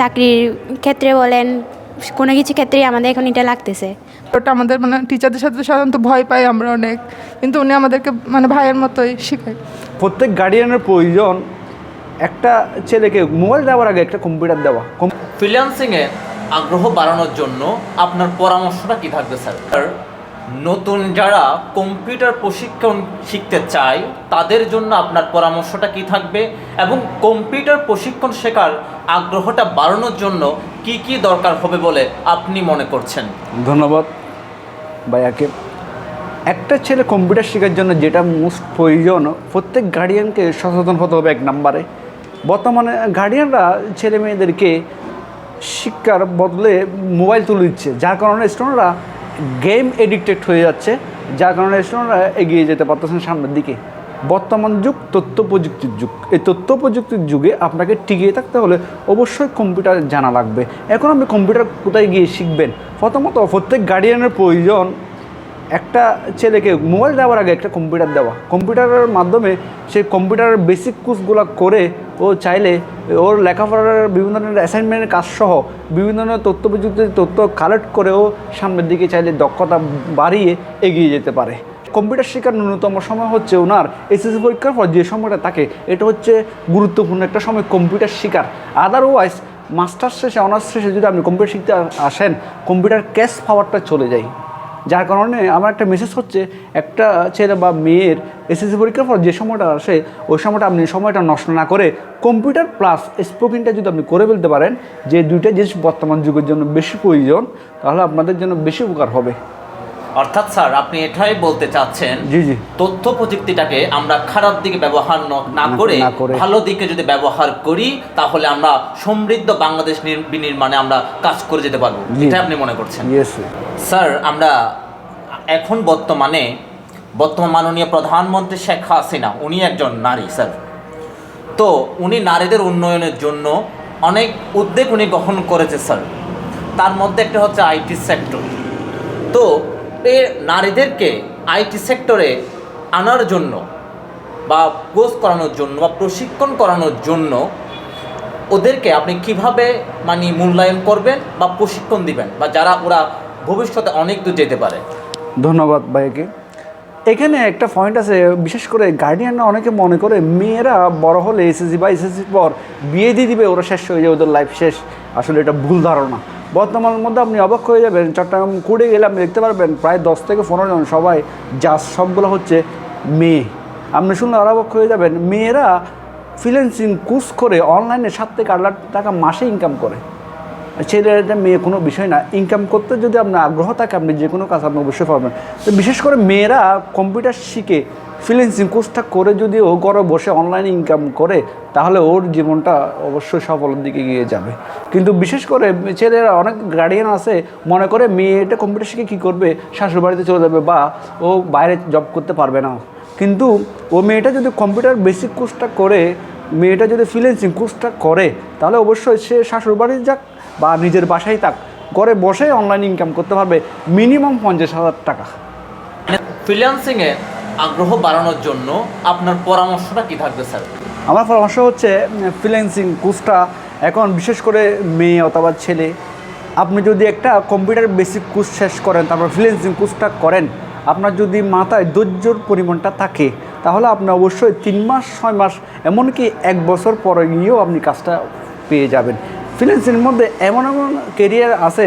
চাকরির ক্ষেত্রে বলেন কোনো কিছু ক্ষেত্রেই আমাদের এখন এটা লাগতেছে। ওটা আমাদের মানে টিচারদের সাথে সাধারণত ভয় পাই আমরা অনেক কিন্তু উনি আমাদেরকে মানে ভাইয়ের মতোই শেখায়। প্রত্যেক গার্ডিয়ানের প্রয়োজন একটা ছেলেকে মোবাইল দেওয়ার আগে একটা কম্পিউটার দেওয়া। ফ্রিল্যান্সিংয়ে আগ্রহ বাড়ানোর জন্য আপনার পরামর্শটা কী থাকবে স্যার? আর নতুন যারা কম্পিউটার প্রশিক্ষণ শিখতে চায়, তাদের জন্য আপনার পরামর্শটা কি থাকবে এবং কম্পিউটার প্রশিক্ষণ শেখার আগ্রহটা বাড়ানোর জন্য কি কি দরকার হবে বলে আপনি মনে করছেন? ধন্যবাদ ভাইয়াকে একটা ছেলে কম্পিউটার শেখার জন্য যেটা মোস্ট প্রয়োজন, প্রত্যেক গার্ডিয়ানকে সচেতন হতে হবে এক নম্বরে। বর্তমানে গার্ডিয়ানরা ছেলে মেয়েদেরকে শিক্ষার বদলে মোবাইল তুলে দিচ্ছে, যার কারণে স্টুডেন্টরা গেম এডিক্টেড হয়ে যাচ্ছে, যার কারণে স্টুডেন্টরা এগিয়ে যেতে পারতেছেন সামনের দিকে। বর্তমান যুগ তথ্য প্রযুক্তির যুগ। এই তথ্য প্রযুক্তির যুগে আপনাকে টিকিয়ে থাকতে হলে অবশ্যই কম্পিউটার জানা লাগবে। এখন আপনি কম্পিউটার কোথায় গিয়ে শিখবেন? প্রথমত প্রত্যেক গার্ডিয়ানের প্রয়োজন একটা ছেলেকে মোবাইল দেওয়ার আগে একটা কম্পিউটার দেওয়া। কম্পিউটারের মাধ্যমে সেই কম্পিউটারের বেসিক কোর্সগুলো করে ও চাইলে ওর লেখাপড়ার বিভিন্ন ধরনের অ্যাসাইনমেন্টের কাজ সহ বিভিন্ন ধরনের তথ্য প্রযুক্তির তথ্য কালেক্ট করেও সামনের দিকে চাইলে দক্ষতা বাড়িয়ে এগিয়ে যেতে পারে। কম্পিউটার শেখার ন্যূনতম সময় হচ্ছে ওনার এসএসসি পরীক্ষার পর যে সময়টা থাকে, এটা হচ্ছে গুরুত্বপূর্ণ একটা সময় কম্পিউটার শেখার আদারওয়াইজ মাস্টার্স শেষে অনার্স শেষে যদি আপনি কম্পিউটার শিখতে আসেন কম্পিউটার ক্যাশ পাওয়ারটা চলে যায়। যার কারণে আমার একটা মেসেজ হচ্ছে, একটা ছেলে বা মেয়ের এসএসসি পরীক্ষার পর যে সময়টা আসে, ওই সময়টা আপনি সময়টা নষ্ট না করে কম্পিউটার প্লাস স্পোকিংটা যদি আপনি করে ফেলতে পারেন, যে দুইটা জিনিস বর্তমান যুগের জন্য বেশি প্রয়োজন, তাহলে আপনাদের জন্য বেশি উপকার হবে। অর্থাৎ স্যার আপনি এটাই বলতে চাচ্ছেন জি জি। তথ্য প্রযুক্তিটাকে আমরা খারাপ দিকে ব্যবহার ন- করে। ভালো দিকে যদি ব্যবহার করি তাহলে আমরা সমৃদ্ধ বাংলাদেশ নির- বিনির্মাণে আমরা কাজ করে যেতে পারব। এটা আপনি মনে করছেন? স্যার আমরা এখন বর্তমানে বর্তমান মাননীয় প্রধানমন্ত্রী শেখ হাসিনা উনি একজন নারী স্যার। তো উনি নারীদের উন্নয়নের জন্য অনেক উদ্যোগ উনি গ্রহণ করেছে স্যার। তার মধ্যে একটা হচ্ছে আইটি সেক্টর। তো নারীদেরকে আইটি সেক্টরে আনার জন্য বা কোর্স করানোর জন্য বা প্রশিক্ষণ করানোর জন্য ওদেরকে আপনি কীভাবে মানে মূল্যায়ন করবেন বা প্রশিক্ষণ দিবেন বা যারা ওরা ভবিষ্যতে অনেক দূর যেতে পারে? ধন্যবাদ ভাইকে। এখানে একটা পয়েন্ট আছে, বিশেষ করে গার্ডিয়ানরা অনেকে মনে করে মেয়েরা বড় হলে এসএসসি বা এসএসসির পর বিয়ে দিয়ে দিবে, ওরা শেষ হয়ে যাবে, ওদের লাইফ শেষ। আসলে এটা ভুল ধারণা। বর্তমানের মধ্যে আপনি অবাক হয়ে যাবেন, চট্টগ্রাম কুড়ে গেলে আপনি দেখতে পারবেন, প্রায় দশ থেকে পনেরো জন সবাই জাস সবগুলো হচ্ছে মেয়ে। আপনি শুনলে আর অবাক হয়ে যাবেন, মেয়েরা ফ্রিল্যান্সিং কোর্স করে অনলাইনে সাত থেকে আট লাখ টাকা মাসে ইনকাম করে। ছেলে এটা মেয়ে, কোনো বিষয় না। ইনকাম করতে যদি আপনার আগ্রহ থাকে, আপনি যে কোনো কাজ আপনি অবশ্যই পারবেন তো বিশেষ করে মেয়েরা কম্পিউটার শিখে ফ্রিল্যান্সিং কোর্সটা করে যদি ও ঘরে বসে অনলাইনে ইনকাম করে, তাহলে ওর জীবনটা অবশ্যই সফলের দিকে গিয়ে যাবে। কিন্তু বিশেষ করে ছেলেরা, অনেক গার্ডিয়ান আছে, মনে করে মেয়েটা কম্পিউটার শিখে কী করবে? শাশুড় বাড়িতে চলে যাবে বা ও বাইরে জব করতে পারবে না। কিন্তু ও মেয়েটা যদি কম্পিউটার বেসিক কোর্সটা করে, মেয়েটা যদি ফ্রিল্যান্সিং কোর্সটা করে, তাহলে অবশ্যই সে শাশুড় যাক বা নিজের বাসায় থাক ঘরে বসে অনলাইন ইনকাম করতে পারবে মিনিমাম পঞ্চাশ হাজার টাকা। ফ্রিল্যান্সিংয়ে আগ্রহ বাড়ানোর জন্য আপনার পরামর্শটা কি থাকবে স্যার? আমার পরামর্শ হচ্ছে ফ্রিল্যান্সিং কোর্সটা এখন বিশেষ করে মেয়ে অথবা ছেলে আপনি যদি একটা কম্পিউটার বেসিক কোর্স শেষ করেন তারপর ফ্রিল্যান্সিং কোর্সটা করেন আপনার যদি মাথায় ধৈর্যর পরিমাণটা থাকে তাহলে আপনি অবশ্যই তিন মাস ছয় মাস এমনকি এক বছর পরে গিয়েও আপনি কাজটা পেয়ে যাবেন। ফ্রিল্যান্সিংয়ের মধ্যে এমন এমন কেরিয়ার আছে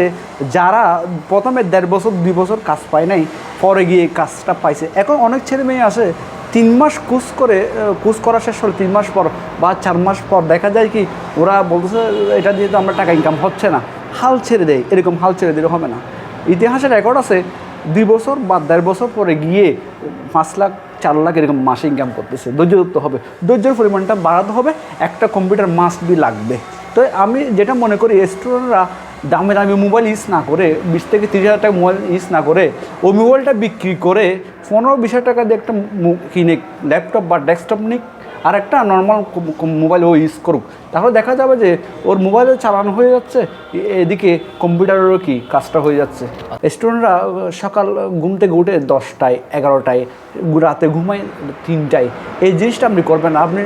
যারা প্রথমে দেড় বছর, দুই বছর কাজ পায় নাই, পরে গিয়ে কাজটা পাইছে। এখন অনেক ছেলে মেয়ে আছে, তিন মাস কোর্স করে কোর্স করা শেষ হলো তিন মাস পর বা চার মাস পর দেখা যায় কি, ওরা বলতেছে, এটা দিয়ে তো আমরা টাকা ইনকাম হচ্ছে না। হাল ছেড়ে দেয়, এরকম হাল ছেড়ে দিলে হবে না। ইতিহাসের রেকর্ড আছে, দুই বছর বা দেড় বছর পরে গিয়ে পাঁচ লাখ, চার লাখ এরকম মাসে ইনকাম করতেছে। ধৈর্য হবে। ধৈর্যের পরিমাণটা বাড়াতে হবে। একটা কম্পিউটার মাস্ট বি লাগবে। তো আমি যেটা মনে করি রেস্টুরেন্টরা দামে দামি মোবাইল ইউজ না করে, বিশ থেকে তিরিশ হাজার টাকা মোবাইল ইউজ না করে, ওই মোবাইলটা বিক্রি করে পনেরো, বিশ হাজার টাকা দিয়ে একটা কিনে ল্যাপটপ বা ডেস্কটপ নিক আর একটা নর্মাল মোবাইল ও ইউজ করুক। তাহলে দেখা যাবে যে ওর মোবাইলে চালানো হয়ে যাচ্ছে এদিকে কম্পিউটারেরও কি কাজটা হয়ে যাচ্ছে। স্টুডেন্টরা সকাল ঘুম থেকে উঠে দশটায়, এগারোটায়, রাতে ঘুমায় তিনটায়। এই জিনিসটা আপনি করবেন আপনি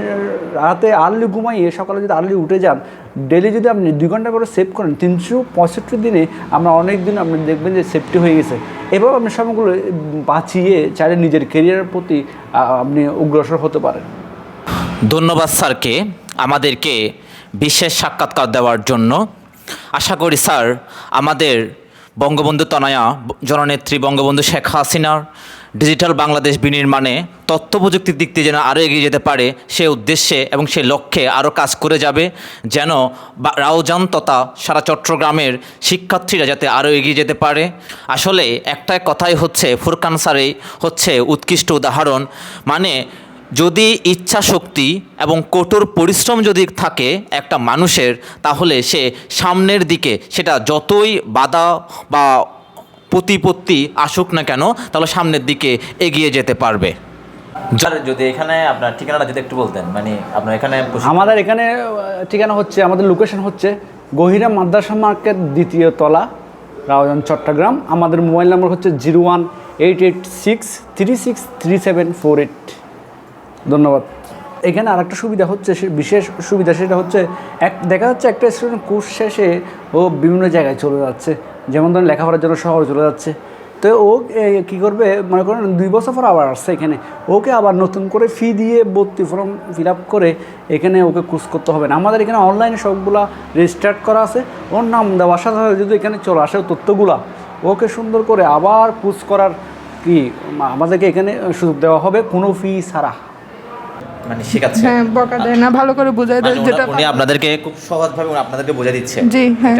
রাতে আর্লি ঘুমাইয়ে সকালে যদি আর্লি উঠে যান ডেলি যদি আপনি দুই ঘণ্টা করে সেভ করেন, তিনশো পঁয়ষট্টি দিনে আমরা অনেক দিন আপনি দেখবেন যে সেফটি হয়ে গেছে। এভাবে আপনি সময়গুলো বাঁচিয়ে চাইলে নিজের কেরিয়ারের প্রতি আপনি অগ্রসর হতে পারেন। ধন্যবাদ স্যারকে আমাদেরকে বিশেষ সাক্ষাৎকার দেওয়ার জন্য। আশা করি স্যার আমাদের বঙ্গবন্ধু তনয়া জননেত্রী বঙ্গবন্ধু শেখ হাসিনার ডিজিটাল বাংলাদেশ বিনির্মাণে তথ্য প্রযুক্তির দিক দিয়ে যেন আরও এগিয়ে যেতে পারে, সে উদ্দেশ্যে এবং সে লক্ষ্যে আরও কাজ করে যাবে, যেন রাউজান তথা সারা চট্টগ্রামের শিক্ষার্থীরা যাতে আরও এগিয়ে যেতে পারে। আসলে একটাই কথাই হচ্ছে, ফুরকান স্যারই হচ্ছে উৎকৃষ্ট উদাহরণ মানে যদি ইচ্ছা শক্তি এবং কঠোর পরিশ্রম যদি থাকে একটা মানুষের তাহলে সে সামনের দিকে সেটা যতই বাধা বা প্রতিপত্তি আসুক না কেন তাহলে সামনের দিকে এগিয়ে যেতে পারবে। যার যদি এখানে আপনার ঠিকানাটা যদি একটু বলতেন মানে আপনার এখানে আমাদের এখানে ঠিকানা হচ্ছে আমাদের লোকেশন হচ্ছে গহিরা মাদ্রাসা মার্কেট দ্বিতীয় তলা রাওজান চট্টগ্রাম। আমাদের মোবাইল নাম্বার হচ্ছে zero one eight eight six three six three seven four eight. ধন্যবাদ। এখানে আরেকটা সুবিধা হচ্ছে, সে বিশেষ সুবিধা সেটা হচ্ছে, এক, দেখা যাচ্ছে একটা স্টুডেন্ট কোর্স শেষে ও বিভিন্ন জায়গায় চলে যাচ্ছে। যেমন ধরেন লেখাপড়ার জন্য শহরে চলে যাচ্ছে। তো ও কী করবে? মনে করেন দুই বছর পর আবার আসছে এখানে। ওকে আবার নতুন করে ফি দিয়ে ভর্তি ফর্ম ফিল আপ করে এখানে ওকে কোর্স করতে হবে না। আমাদের এখানে অনলাইনে সবগুলা রেজিস্টার্ড করা আছে। ওর নাম দেওয়ার সাথে সাথে যদি এখানে চলে আসে তথ্যগুলা, ওকে সুন্দর করে আবার কোর্স করার কি, আমাদেরকে এখানে সুযোগ দেওয়া হবে কোনো ফি ছাড়া। মানে শেখাচ্ছে। হ্যাঁ বকা দেয় না ভালো করে বুঝাই দেয় মানে যেটা উনি আপনাদেরকে খুব সহজভাবে উনি আপনাদেরকে বোঝা দিচ্ছে। জি, হ্যাঁ।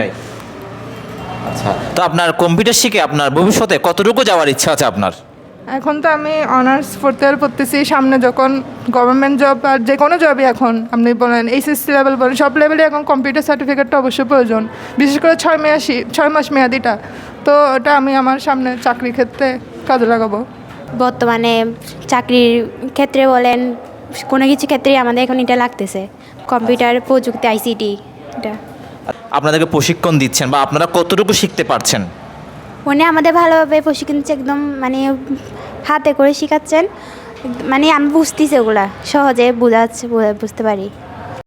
আচ্ছা তো আপনার কম্পিউটার শিখে আপনার ভবিষ্যতে কতটুকু যাওয়ার ইচ্ছা আছে আপনার? এখন তো আমি অনার্স ফোর্থ ইয়ার পড়তেছি সামনে যখন গভর্নমেন্ট জব আর যে কোনো জবই এখন আপনি বলেন এইচএসসি লেভেল বলেন সব লেভেলে এখন কম্পিউটার সার্টিফিকেটটা অবশ্যই প্রয়োজন। বিশেষ করে ছয় মেয়াসি ছয় মাস মেয়াদিটা তো ওটা আমি আমার সামনে চাকরির ক্ষেত্রে কাজে লাগাবো। বর্তমানে চাকরির ক্ষেত্রে বলেন কোনো কিছু ক্ষেত্রে আমাদের এখন এটা লাগতেছে। কম্পিউটার প্রযুক্তি আইসিটি এটা। আপনাদেরকে প্রশিক্ষণ দিচ্ছেন বা আপনারা কতটুকু শিখতে পারছেন? উনি আমাদের ভালোভাবে প্রশিক্ষণ দিচ্ছে একদম মানে হাতে করে শেখাচ্ছেন। মানে আমি বুঝতেছি ওগুলা সহজে বোঝাচ্ছে বুঝতে পারি।